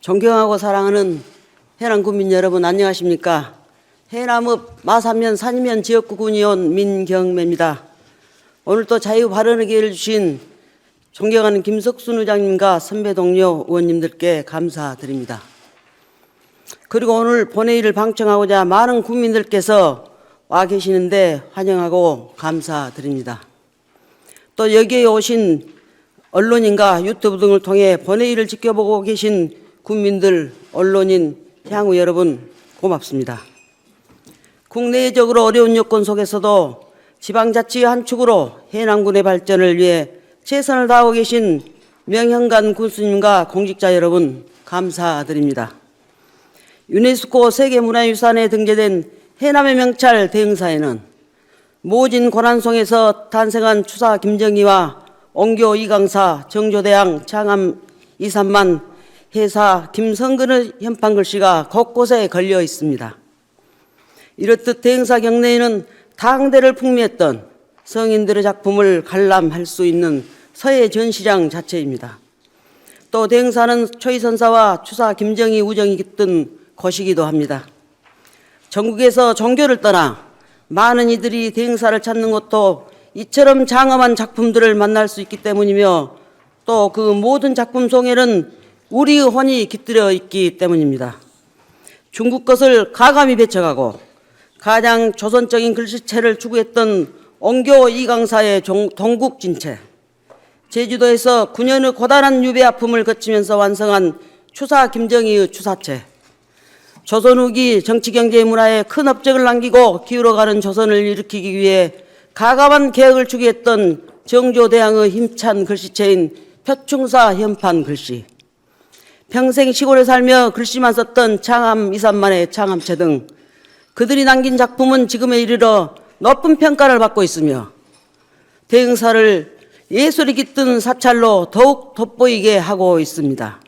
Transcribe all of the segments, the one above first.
존경하고 사랑하는 해남 국민 여러분 안녕하십니까? 해남읍 마산면 산이면 지역구 군의원 민경매입니다. 오늘 또 자유 발언의 기회를 주신 존경하는 김석순 의장님과 선배 동료 의원님들께 감사드립니다. 그리고 오늘 본회의를 방청하고자 많은 국민들께서 와 계시는데 환영하고 감사드립니다. 또 여기에 오신 언론인과 유튜브 등을 통해 본회의를 지켜보고 계신 국민들, 언론인, 향후 여러분 고맙습니다. 국내적으로 어려운 여건 속에서도 지방자치의 한 축으로 해남군의 발전을 위해 최선을 다하고 계신 명현관 군수님과 공직자 여러분 감사드립니다. 유네스코 세계문화유산에 등재된 해남의 명찰 대흥사에는 모진 고난송에서 탄생한 추사 김정희와 옹교 이강사 정조대왕 장암 이삼만 해사 김성근의 현판 글씨가 곳곳에 걸려 있습니다. 이렇듯 대행사 경내에는 당대를 풍미했던 성인들의 작품을 관람할 수 있는 서해 전시장 자체입니다. 또 대행사는 초이선사와 추사 김정희 우정이 깃든 곳이기도 합니다. 전국에서 종교를 떠나 많은 이들이 대행사를 찾는 것도 이처럼 장엄한 작품들을 만날 수 있기 때문이며 또 그 모든 작품 속에는 우리의 혼이 깃들여 있기 때문입니다. 중국 것을 가감히 배척하고 가장 조선적인 글씨체를 추구했던 옹교 이강사의 종- 동국 진체, 제주도에서 9년의 고단한 유배 아픔을 거치면서 완성한 추사 김정희의 추사체, 조선 후기 정치 경제 문화에 큰 업적을 남기고 기울어가는 조선을 일으키기 위해 가감한 개혁을 추구했던 정조대왕의 힘찬 글씨체인 표충사 현판 글씨, 평생 시골에 살며 글씨만 썼던 창암 이산만의 창암체 등 그들이 남긴 작품은 지금에 이르러 높은 평가를 받고 있으며 대흥사를 예술이 깃든 사찰로 더욱 돋보이게 하고 있습니다.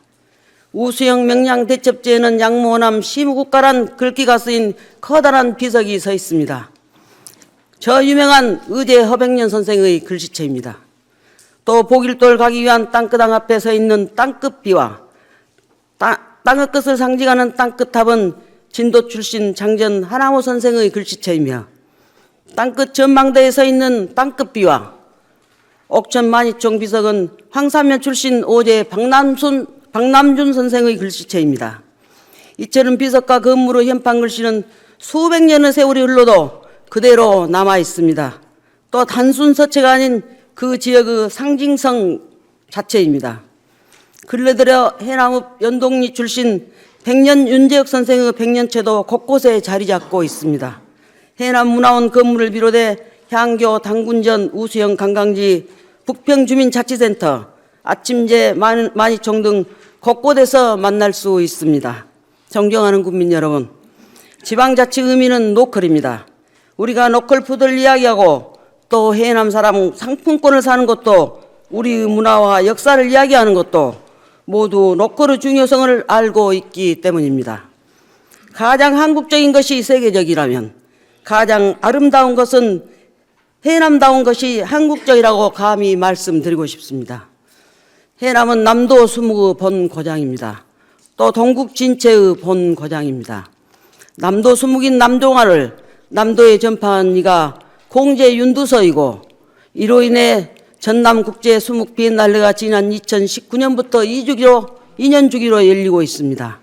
우수영 명량 대첩제에는 양모남 시무국가란 글귀가 쓰인 커다란 비석이 서 있습니다. 저 유명한 의제 허백년 선생의 글씨체입니다. 또 보길돌 가기 위한 땅끝당 앞에 서 있는 땅끝비와 땅, 땅의 끝을 상징하는 땅끝탑은 진도 출신 장전 하나모 선생의 글씨체이며 땅끝 전망대에 서 있는 땅끝비와 옥천 만이총 비석은 황사면 출신 오제 박남순, 박남준 선생의 글씨체입니다. 이처럼 비석과 건물의 현판 글씨는 수백 년의 세월이 흘러도 그대로 남아 있습니다. 또 단순 서체가 아닌 그 지역의 상징성 자체입니다. 근래 들어 해남읍 연동리 출신 백년 윤재혁 선생의 백년체도 곳곳에 자리 잡고 있습니다. 해남 문화원 건물을 비롯해 향교, 당군전, 우수영 관광지, 북평주민자치센터, 아침제, 만- 만이총 등 곳곳에서 만날 수 있습니다. 존경하는 국민 여러분, 지방자치 의미는 노컬입니다. 우리가 노컬 푸들 이야기하고 또 해남 사람 상품권을 사는 것도 우리 문화와 역사를 이야기하는 것도 모두 노컬의 중요성을 알고 있기 때문입니다. 가장 한국적인 것이 세계적이라면 가장 아름다운 것은 해남다운 것이 한국적이라고 감히 말씀드리고 싶습니다. 해남은 남도 수묵의 본 고장입니다. 또 동국 진체의 본 고장입니다. 남도 수묵인 남종화를 남도에 전파한 이가 공제 윤두서이고 이로 인해 전남 국제 수묵 비엔날레가 지난 2019년부터 2주기로 2년 주기로 열리고 있습니다.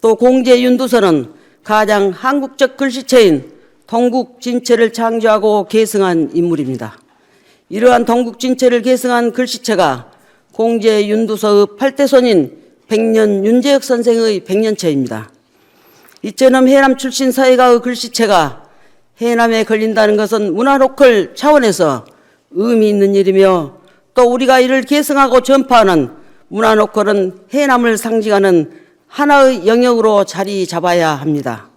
또 공제 윤두서는 가장 한국적 글씨체인 동국 진체를 창조하고 계승한 인물입니다. 이러한 동국 진체를 계승한 글씨체가 공제 윤두서의 팔대손인 백년 윤재혁 선생의 백년체입니다. 이처럼 해남 출신 사회가의 글씨체가 해남에 걸린다는 것은 문화 로컬 차원에서 의미 있는 일이며 또 우리가 이를 계승하고 전파하는 문화로컬은 해남을 상징하는 하나의 영역으로 자리 잡아야 합니다.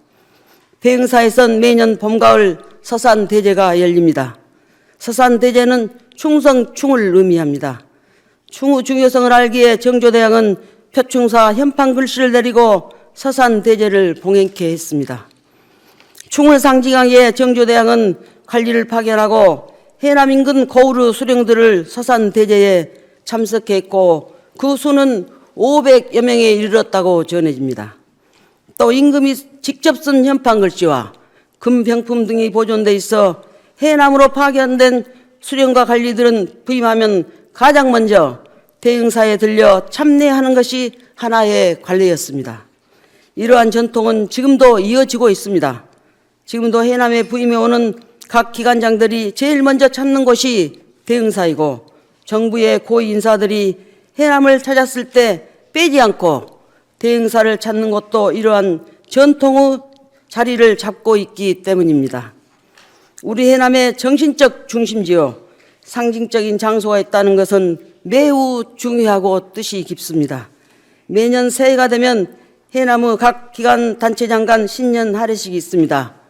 대흥사에선 매년 봄, 가을 서산 대제가 열립니다. 서산 대제는 충성, 충을 의미합니다. 충의 중요성을 알기에 정조대왕은 표충사 현판 글씨를 내리고 서산 대제를 봉행케 했습니다. 충을 상징하기에 정조대왕은 관리를 파견하고 해남 인근 고우르 수령들을 서산 대제에 참석했고 그 수는 500여 명에 이르렀다고 전해집니다. 또 임금이 직접 쓴 현판 글씨와 금병품 등이 보존돼 있어 해남으로 파견된 수령과 관리들은 부임하면 가장 먼저 대응사에 들려 참례하는 것이 하나의 관례였습니다. 이러한 전통은 지금도 이어지고 있습니다. 지금도 해남에 부임해 오는 각 기관장들이 제일 먼저 찾는 곳이 대응사이고 정부의 고위 인사들이 해남을 찾았을 때 빼지 않고 대응사를 찾는 것도 이러한 전통의 자리를 잡고 있기 때문입니다. 우리 해남의 정신적 중심지요 상징적인 장소가 있다는 것은 매우 중요하고 뜻이 깊습니다. 매년 새해가 되면 해남의 각 기관 단체장 간 신년 할애식이 있습니다.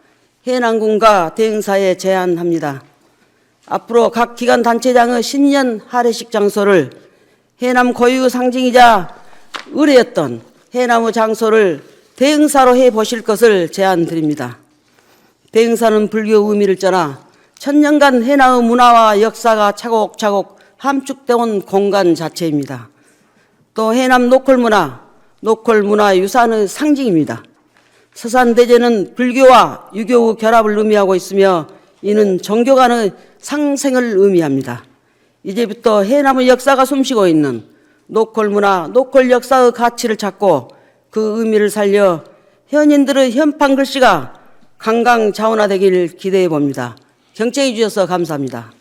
해남군과 대응사에 제안합니다. 앞으로 각 기관 단체장의 신년 할애식 장소를 해남 고유의 상징이자 의뢰였던 해남의 장소를 대응사로 해 보실 것을 제안드립니다. 대응사는 불교 의미를 떠나 천년간 해남의 문화와 역사가 차곡차곡 함축되어 온 공간 자체입니다. 또 해남 노컬 문화, 노컬 문화 유산의 상징입니다. 서산대제는 불교와 유교의 결합을 의미하고 있으며 이는 종교 간의 상생을 의미합니다. 이제부터 해남의 역사가 숨쉬고 있는 노컬 문화, 노컬 역사의 가치를 찾고 그 의미를 살려 현인들의 현판 글씨가 강강 자원화되기를 기대해 봅니다. 경청해 주셔서 감사합니다.